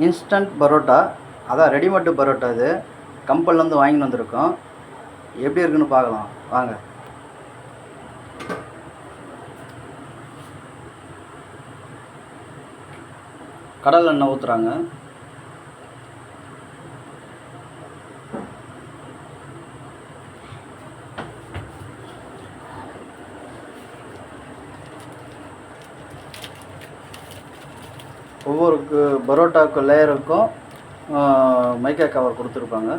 Instant parotta. அதான் readymade parotta இது. கம்பல்லேருந்து வாங்கின்னு வந்திருக்கோம். எப்படி இருக்குன்னு பார்க்கலாம். வாங்க. கடல் எண்ணெய் ஊற்றுறாங்க ஒவ்வொரு கு- பரோட்டாக்கு லேயருக்கும் மைக்கா கவர் கொடுத்துருப்பாங்க.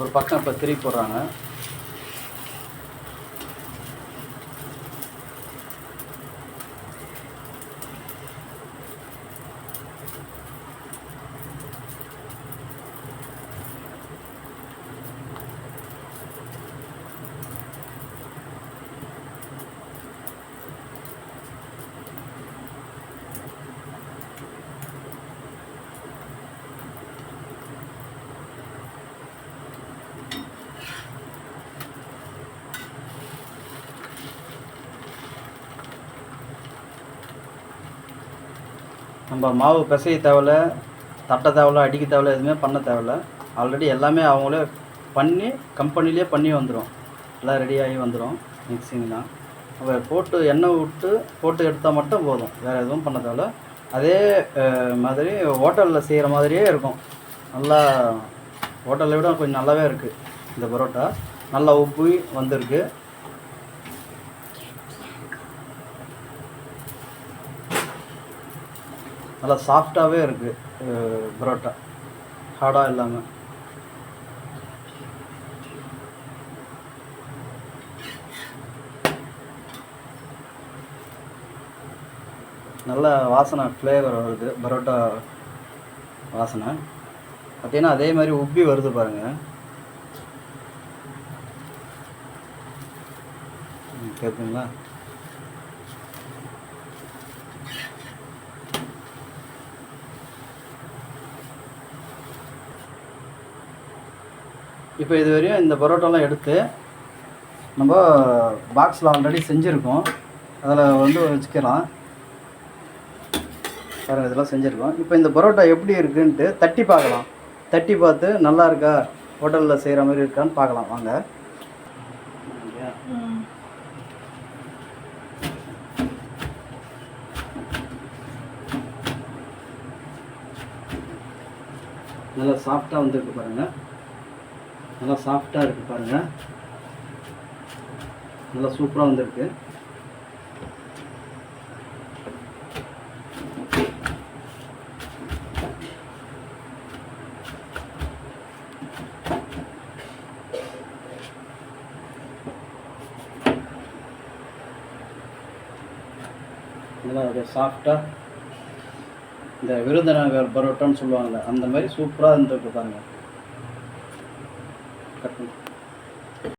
ஒரு பக்கம் இப்போ திருப்பி போடுறாங்க. நம்ம மாவு பிசைய தேவையில்ல தட்ட தேவையில்ல அடிக்க தேவையில்ல எதுவுமே பண்ண தேவையில்ல ஆல்ரெடி எல்லாமே அவங்களே பண்ணி கம்பெனிலே பண்ணி வந்துடும் எல்லாம் ரெடியாகி வந்துடும் மிக்சிங்லாம் நம்ம போட்டு எண்ணெய் விட்டு போட்டு எடுத்தால் மட்டும் போதும். வேறு எதுவும் பண்ண தேவையில்ல அதே மாதிரி ஹோட்டலில் செய்கிற மாதிரியே இருக்கும். நல்லா ஹோட்டலை விட கொஞ்சம் நல்லாவே இருக்குது இந்த பரோட்டா. நல்லா உப்பி வந்திருக்கு. நல்லா சாஃப்டாகவே இருக்குது பரோட்டா. ஹார்டாக இல்லாமல் நல்ல வாசனை ஃப்ளேவர் வருது பரோட்டா வாசனை. பார்த்தீங்கன்னா அதே மாதிரி உப்பி வருது பாருங்கள் கேட்குங்களா இப்போ இது வரையும் இந்த பரோட்டாலாம் எடுத்து நம்ம பாக்ஸில் ஆல்ரெடி செஞ்சுருக்கோம். அதில் வந்து வச்சுக்கலாம். வேறு இதெல்லாம் செஞ்சுருக்கோம். இப்போ இந்த பரோட்டா எப்படி இருக்குன்ட்டு தட்டி பார்க்கலாம். தட்டி பார்த்து நல்லா இருக்கா? ஹோட்டலில் செய்கிற மாதிரி இருக்கான்னு பார்க்கலாம். வாங்க. நல்லா சாஃப்டாக வந்துருக்கு பாருங்கள் நல்லா சாஃப்டாக இருக்குது பாருங்கள் நல்லா சூப்பராக வந்திருக்கு. நல்லா அப்படியே சாஃப்டாக இந்த விருதுநகர் பரோட்டான்னு சொல்லுவாங்கள்ல அந்த மாதிரி சூப்பராக இருந்துருக்கு பாருங்கள்